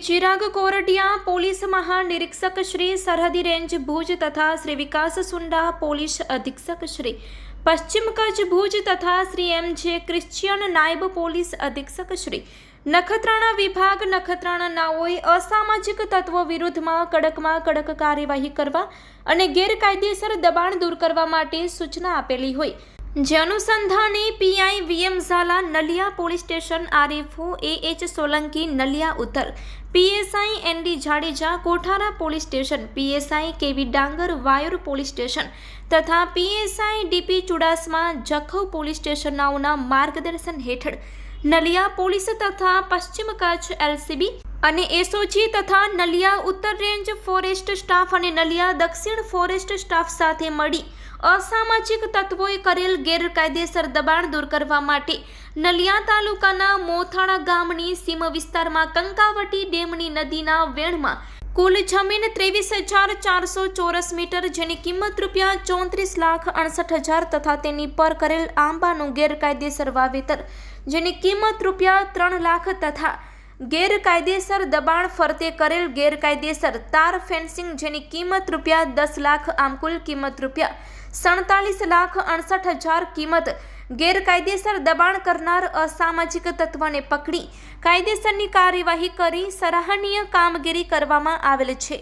Chirag Kordia police મહાનિરીક્ષક શ્રી સરહદી range Bhuj તથા શ્રી વિકાસ સુંડા પોલીસ અધિક્ષક શ્રી પશ્ચિમ કચ્છ ભુજ તથા શ્રી એમ જે ક્રિશ્ચિયન નાયબ પોલીસ અધિક્ષક શ્રી નખત્રાણા વિભાગ નખત્રાણા નાઓએ અસામાજિક તત્વો વિરુદ્ધમાં કડકમાં કડક કાર્યવાહી કરવા અને ગેરકાયદેસર દબાણ દૂર કરવા માટે સૂચના આપેલી હોય જે અનુસંધાને PI VM Jhala Naliya police station RFO A H Solanki Naliya ઉત્તર, PSI ND Jadeja Kothara police station, PSI KV Dangar Vayur police station તથા PSI DP Chudasama Jakhau police સ્ટેશનનાઓના માર્ગદર્શન હેઠળ નલિયા પોલીસ તથા પશ્ચિમ કચ્છ એલસીબી અને એસઓજી તથા નલિયા ઉત્તર range forest staff અને નલિયા દક્ષિણ ફોરેસ્ટ સ્ટાફ સાથે મળી અસામાજિક તત્વોએ કરેલ ગેરકાયદેસર દબાણ દૂર કરવા માટે નલિયા તાલુકાના મોથાણા ગામની સીમ વિસ્તારમાં કંકાવટી ડેમની નદીના વેણમાં કુલ જમીન ત્રેવીસ હજાર ચારસો ચોરસ મીટર જેની કિંમત રૂપિયા ચોત્રીસ લાખ અડસઠ હજાર તથા તેની પર કરેલ આંબાનું ગેરકાયદેસર વાવેતર, જેની કિંમત રૂપિયા ત્રણ લાખ તથા ગેરકાયદેસર દબાણ ફરતે કરેલ ગેરકાયદેસર તાર ફેન્સિંગ જેની કિંમત રૂપિયા દસ લાખ, આમ કુલ કિંમત રૂપિયા સડતાલીસ લાખ અડસઠ હજાર કિંમત ગેરકાયદેસર દબાણ કરનાર અસામાજિક તત્વને પકડી કાયદેસરની કાર્યવાહી કરી સરાહનીય કામગીરી કરવામાં આવેલ છે.